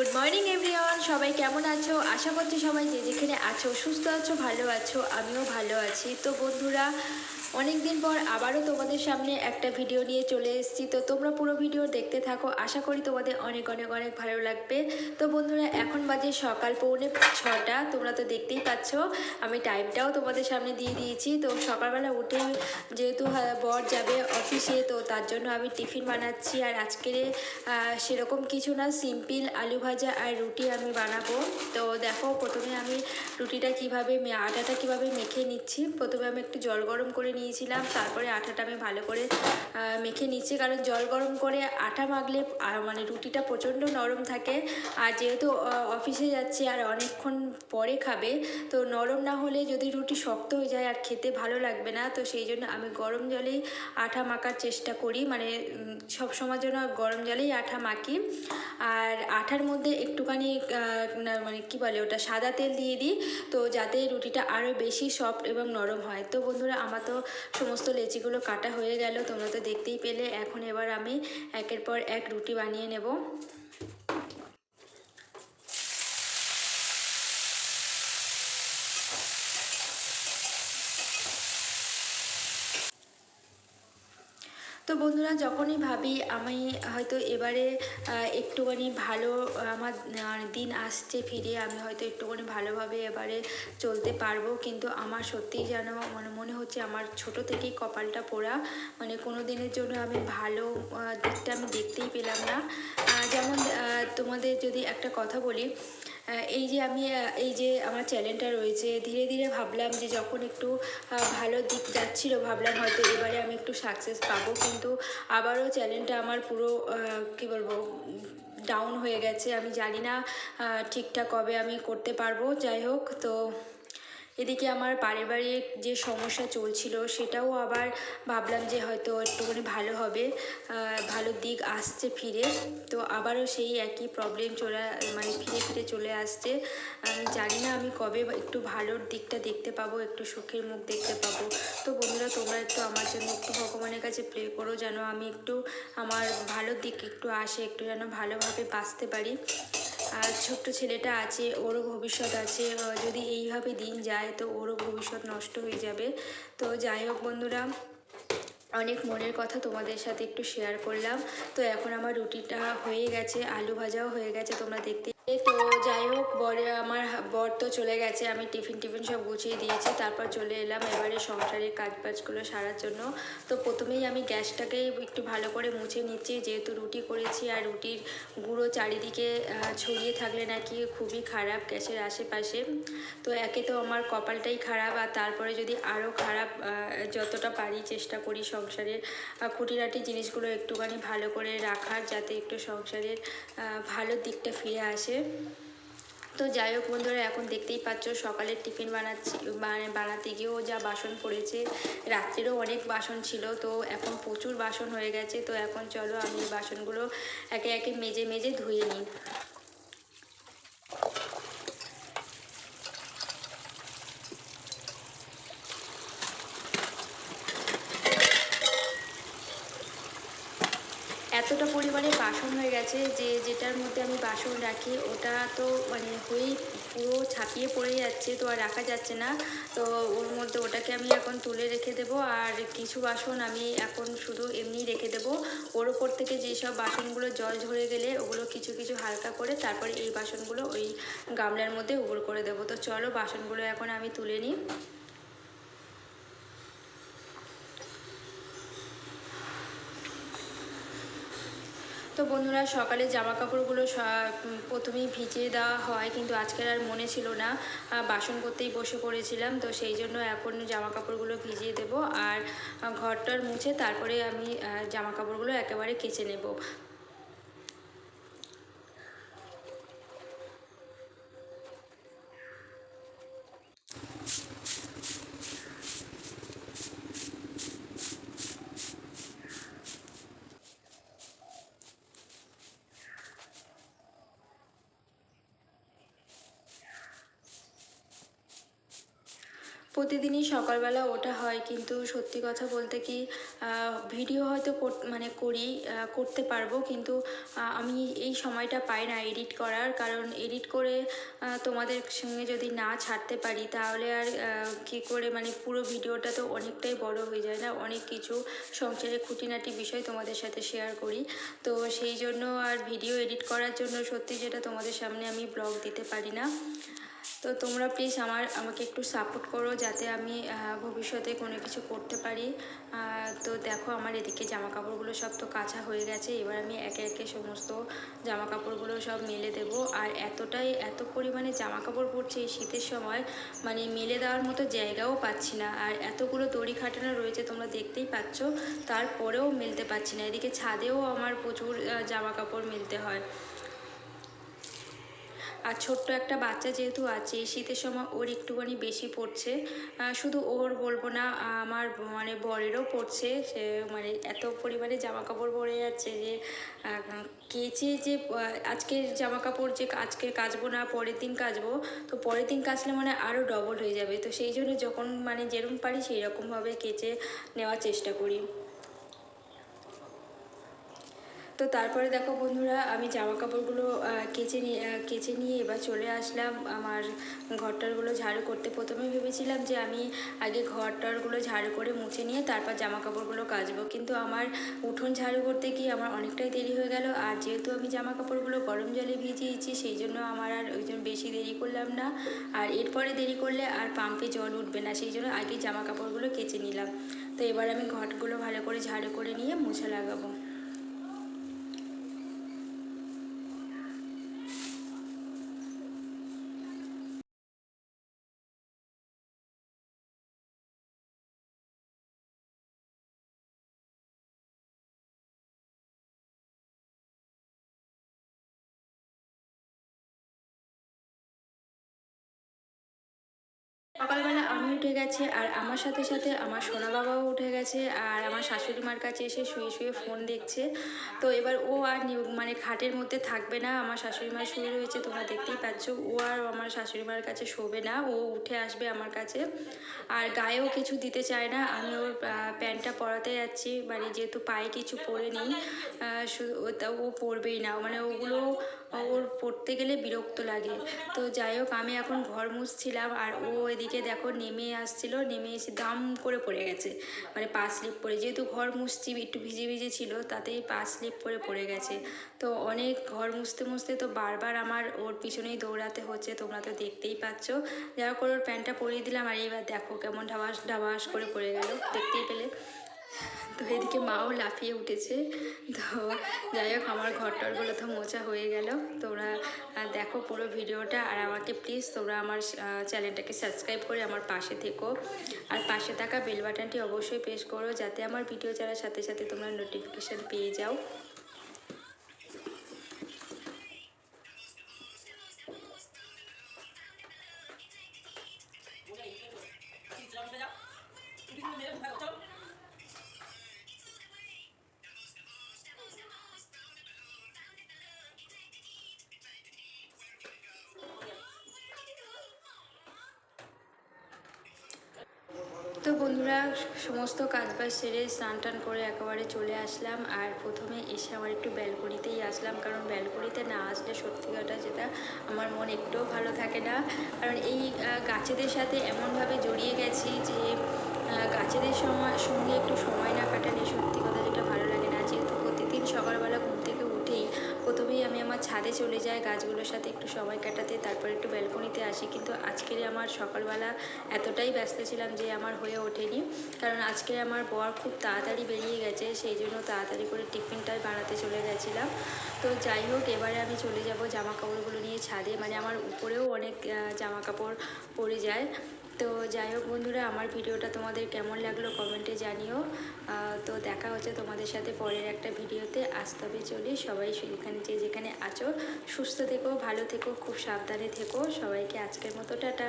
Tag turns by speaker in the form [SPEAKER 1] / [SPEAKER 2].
[SPEAKER 1] Good morning everyone সবাই কেমন আছো? আশা করছি সবাই যে যেখানে আছো, সুস্থ আছো, ভালো আছো, আমিও ভালো আছি। তো বন্ধুরা অনেক দিন পর আবারও তোমাদের সামনে একটা ভিডিও নিয়ে চলে এসেছি। তো তোমরা পুরো ভিডিও দেখতে থাকো। আশা করি তোমাদের অনেক অনেক অনেক ভালো লাগবে। তো বন্ধুরা, এখন বাজে সকাল পৌনে ছটা। তোমরা তো দেখতেই পাচ্ছ, আমি টাইমটাও তোমাদের সামনে দিয়ে দিয়েছি। তো সকালবেলা উঠে যেহেতু বর যাবে অফিসে তো তার জন্য আমি টিফিন বানাচ্ছি। আর আজকের সেরকম কিছু না সিম্পল আলু ভাজা আর রুটি আমি বানাবো। তো দেখো, প্রথমে আমি রুটিটা কীভাবে আটাটা কীভাবে মেখে নিচ্ছি। প্রথমে আমি একটু জল গরম করে নিয়েছিলাম, তারপরে আটাটা আমি ভালো করে মেখে নিচ্ছি। কারণ জল গরম করে আটা মাখলে মানে রুটিটা প্রচণ্ড নরম থাকে। আর যেহেতু অফিসে যাচ্ছে আর অনেকক্ষণ পরে খাবে, তো নরম না হলে যদি রুটি শক্ত হয়ে যায় আর খেতে ভালো লাগবে না, তো সেই জন্য আমি গরম জলেই আঠা মাখার চেষ্টা করি। মানে সব সময় জন্য গরম জলেই আঠা মাখি। আর আঠার মধ্যে একটুখানি মানে কি বলে ওটা, সাদা তেল দিয়ে দিই, তো যাতে রুটিটা আরও বেশি সফট এবং নরম হয়। তো বন্ধুরা, আমার তো সমস্ত লেচিগুলো কাটা হয়ে গেল, তোমরা তো দেখতেই পেলে। এখন এবার আমি একের পর এক রুটি বানিয়ে নেব। তো বন্ধুরা যখনই ভাবি আমি হয়তো এবারে একটুখানি ভালো, আমার দিন আসছে ফিরে, আমি হয়তো একটুখানি ভালোভাবে এবারে চলতে পারব। কিন্তু আমার সত্যিই যেন মানে মনে হচ্ছে আমার ছোট থেকেই কপালটা পোড়া। মানে কোনো দিনের জন্য আমি ভালো দিকটা আমি দেখতেই পেলাম না। যেমন তোমাদের যদি একটা কথা বলি এই যে আমি এই যে আমার চ্যানেলটা রয়েছে, ধীরে ধীরে ভাবলাম যে যখন একটু ভালো দিক যাচ্ছিল, ভাবলাম হয়তো এবারে আমি একটু সাকসেস পাবো। কিন্তু আবারও চ্যানেলটা আমার পুরো কি বলব ডাউন হয়ে গেছে। আমি জানি না ঠিকঠাক কবে আমি করতে পারব। যাই হোক, তো এদিকে আমার পারিবারিক যে সমস্যা চলছিল, সেটাও আবার ভাবলাম যে হয়তো একটুখানি ভালো হবে ভালো দিক আসছে ফিরে। তো আবারও সেই একই প্রবলেম চলে মানে ফিরে ফিরে চলে আসছে। আমি জানি না আমি কবে একটু ভালোর দিকটা দেখতে পাবো, একটু সুখের মুখ দেখতে পাবো। তো বন্ধুরা, তোমরা একটু আমার জন্য একটু ভগবানের কাছে প্রে করো যেন আমি একটু আমার ভালো দিক একটু আসে, একটু যেন ভালোভাবে বাঁচতে পারি। আর ছোট্ট ছেলেটা আছে, ওরও ভবিষ্যৎ আছে যদি এইভাবে দিন যায় তো ওরও ভবিষ্যৎ নষ্ট হয়ে যাবে। তো যাই হোক বন্ধুরা, অনেক মনের কথা তোমাদের সাথে একটু শেয়ার করলাম। তো এখন আমার রুটিটা হয়ে গেছে, আলু ভাজাও হয়ে গেছে, তোমরা দেখতে তো যাই হোক বরে আমার বর তো চলে গেছে আমি টিফিন টিফিন সব গুছিয়ে দিয়েছি তারপর চলে এলাম এবারে সংসারের কাজ বাজগুলো সারার জন্য। তো প্রথমেই আমি গ্যাসটাকে একটু ভালো করে মুছে নিচ্ছি যেহেতু রুটি করেছি আর রুটির গুঁড়ো চারিদিকে ছড়িয়ে থাকলে নাকি খুবই খারাপ গ্যাসের আশেপাশে। তো একে তো আমার কপালটাই খারাপ আর তারপরে যদি আরও খারাপ যতটা পারি চেষ্টা করি সংসারের আহ, খুঁটিনাটি জিনিসগুলো একটুখানি ভালো করে রাখার যাতে একটু সংসারের ভালো দিকটা ফিরে আসে। তো যাই হোক বন্ধুরা, এখন দেখতেই পাচ্ছ সকালের টিফিন বানাচ্ছি মানে বানাতে গিয়েও যা বাসন পড়েছে, রাত্রেরও অনেক বাসন ছিল, তো এখন প্রচুর বাসন হয়ে গেছে, তো এখন চলো আমি বাসনগুলো একে একে মেজে মেজে ধুয়ে নিই। এতটা পরিমাণে বাসন হয়ে গেছে যে যেটার মধ্যে আমি বাসন রাখি, ওটা তো মানে হয়েই পুরো ছাপিয়ে পড়ে যাচ্ছে, তো আর রাখা যাচ্ছে না। তো ওর মধ্যে ওটাকে আমি এখন তুলে রেখে দেবো, আর কিছু বাসন আমি এখন শুধু এমনিই রেখে দেবো। ওর ওপর থেকে যেসব বাসনগুলো জল ঝরে গেলে ওগুলো কিছু কিছু হালকা করে তারপরে এই বাসনগুলো ওই গামলার মধ্যে উবর করে দেবো। তো চলো বাসনগুলো এখন আমি তুলে নিই। তো বন্ধুরা, সকালে জামা কাপড়গুলো প্রথমেই ভিজিয়ে দেওয়া হয়, কিন্তু আজকের আর মনে ছিল না। বাসন করতেই বসে পড়েছিলাম, তো সেই জন্য এখন জামা কাপড়গুলো ভিজিয়ে দেবো। আর ঘরটার মুছে তারপরে আমি জামা কাপড়গুলো একেবারে কেচে নেব। প্রতিদিনই সকালবেলা ওঠা হয়, কিন্তু সত্যি কথা বলতে কি ভিডিও হয়তো মানে করি করতে পারব, কিন্তু আমি এই সময়টা পাই না এডিট করার। কারণ এডিট করে তোমাদের সঙ্গে যদি না ছাড়তে পারি, তাহলে আর কী করে মানে পুরো ভিডিওটা তো অনেকটাই বড় হয়ে যায় না? অনেক কিছু সংসারের খুঁটিনাটি বিষয় তোমাদের সাথে শেয়ার করি। তো সেই জন্য আর ভিডিও এডিট করার জন্য সত্যি যেটা তোমাদের সামনে আমি ব্লগ দিতে পারি না। তো তোমরা প্লিজ আমার, আমাকে একটু সাপোর্ট করো যাতে আমি ভবিষ্যতে কোনো কিছু করতে পারি। তো দেখো আমার এদিকে জামা কাপড়গুলো সব তো কাঁচা হয়ে গেছে। এবার আমি একে একে সমস্ত জামা কাপড়গুলো সব মেলে দেবো। আর এতটাই, এত পরিমাণে জামা কাপড় পরছে এই শীতের সময় মানে মেলে দেওয়ার মতো জায়গাও পাচ্ছি না। আর এতগুলো দড়ি খাটানো রয়েছে তোমরা দেখতেই পাচ্ছ, তারপরেও মেলতে পারছি না। এদিকে ছাদেও আমার প্রচুর জামা কাপড় মেলতে হয়। আর ছোট্ট একটা বাচ্চা যেহেতু আছে শীতের সময় ওর একটুখানি বেশি পড়ছে। শুধু ওর বলব না, আমার মানে বরেরও পড়ছে। সে মানে এত পরিমাণে জামা কাপড় পরে যাচ্ছে যে কেচে যে আজকের জামা কাপড় যে আজকে কাচবো না, পরের দিন কাচবো, তো পরের দিন কাচলে মানে আরও ডবল হয়ে যাবে। তো সেই জন্য যখন মানে যেরকম পারি সেই রকমভাবে কেচে নেওয়ার চেষ্টা করি। তো তারপরে দেখো বন্ধুরা, আমি জামা কাপড়গুলো কেচে নিয়ে কেচে নিয়ে এবার চলে আসলাম আমার ঘরটারগুলো ঝাড়ু করতে। প্রথমে ভেবেছিলাম যে আমি আগে ঘরটারগুলো ঝাড়ু করে মুছে নিয়ে তারপর জামা কাপড়গুলো কাচবো। কিন্তু আমার উঠোন ঝাড়ু করতে গিয়ে আমার অনেকটাই দেরি হয়ে গেল। আর যেহেতু আমি জামা কাপড়গুলো গরম জলে ভিজিয়েছি, সেই জন্য আমার আর ওই জন্য বেশি দেরি করলাম না। আর এরপরে দেরি করলে আর পাম্পে জল উঠবে না, সেই জন্য আগে জামা কাপড়গুলো কেচে নিলাম। তো এবার আমি ঘরগুলো ভালো করে ঝাড়ু করে নিয়ে মুছে লাগাবো। সকালবেলা আমি উঠে গেছি, আর আমার সাথে সাথে আমার সোনা বাবাও উঠে গেছে, আর আমার শাশুড়ি মার কাছে এসে শুয়ে শুয়ে ফোন দেখছে। তো এবার ও আর মানে খাটের মধ্যে থাকবে না, আমার শাশুড়ি মার শুয়ে রয়েছে, তোমরা দেখতেই পাচ্ছ, ও আর আমার শাশুড়ি মার কাছে শোবে না, ও উঠে আসবে আমার কাছে। আর গায়েও কিছু দিতে চায় না, আমি ওর প্যান্টটা পরাতে যাচ্ছি মানে যেহেতু পায়ে কিছু পরে নিই ও পরবেই না মানে ওগুলো ওর পড়তে গেলে বিরক্ত লাগে। তো যাই হোক, আমি এখন ঘর মুছছিলাম আর ও এদিকে দেখো নেমে আসছিল, নেমে এসে দাম করে পড়ে গেছে। মানে পা স্লিপ পরে যেহেতু ঘর মুছছি, একটু ভিজে ভিজে ছিল, তাতেই পা স্লিপ করে পড়ে গেছে। তো অনেক ঘর মুছতে মুছতে তো বারবার আমার ওর পিছনেই দৌড়াতে হচ্ছে, তোমরা তো দেখতেই পাচ্ছ। যার করে ওর প্যান্টটা পরিয়ে দিলাম আর এইবার দেখো কেমন ঢাবাস ঢাবাস করে পড়ে গেল, দেখতেই পেলে। তো এদিকে মাও লাফিয়ে উঠেছে। তো যাই হোক, আমার ঘর টরগুলো তো মোচা হয়ে গেল। তোমরা দেখো পুরো ভিডিওটা আর আমাকে প্লিজ তোমরা আমার চ্যানেলটাকে সাবস্ক্রাইব করে আমার পাশে থেকো। আর পাশে থাকা বেল বাটনটি অবশ্যই প্রেস করো, যাতে আমার ভিডিও চালার সাথে সাথে তোমরা নোটিফিকেশান পেয়ে যাও। বন্ধুরা সমস্ত কাজবাজ সেরে স্নান টান করে একেবারে চলে আসলাম আর প্রথমে এসে আমার একটু ব্যালকনিতেই আসলাম কারণ ব্যালকনিতে না আসলে সত্যি কথা যেটা আমার মন একটুও ভালো থাকে না। কারণ এই গাছেদের সাথে এমনভাবে জড়িয়ে গেছি যে গাছেদের সময়, সঙ্গে একটু সময় না কাটালে সত্যি কথা ছাদে চলে যায় গাছগুলোর সাথে একটু সময় কাটাতে, তারপর একটু ব্যালকনিতে আসি। কিন্তু আজকের আমার সকালবেলা এতটাই ব্যস্ত ছিলাম যে আমার হয়ে ওঠেনি। কারণ আজকে আমার বর খুব তাড়াতাড়ি বেরিয়ে গেছে, সেই জন্য তাড়াতাড়ি করে টিফিনটাই বানাতে চলে গেছিলাম। তো যাই হোক, এবারে আমি চলে যাব জামা কাপড়গুলো নিয়ে ছাদে। মানে আমার উপরেও অনেক জামা কাপড় পরে যায়। তো যাই হোক বন্ধুরা, আমার ভিডিওটা তোমাদের কেমন লাগল কমেন্টে জানিও। তো দেখা হচ্ছে তোমাদের সাথে পরের একটা ভিডিওতে। আসতে হবে চলি, সবাই সেখানে যে যেখানে আছো, সুস্থ থেকো, ভালো থেকো, খুব সাবধানে থেকো। সবাইকে আজকের মতো, টাটা।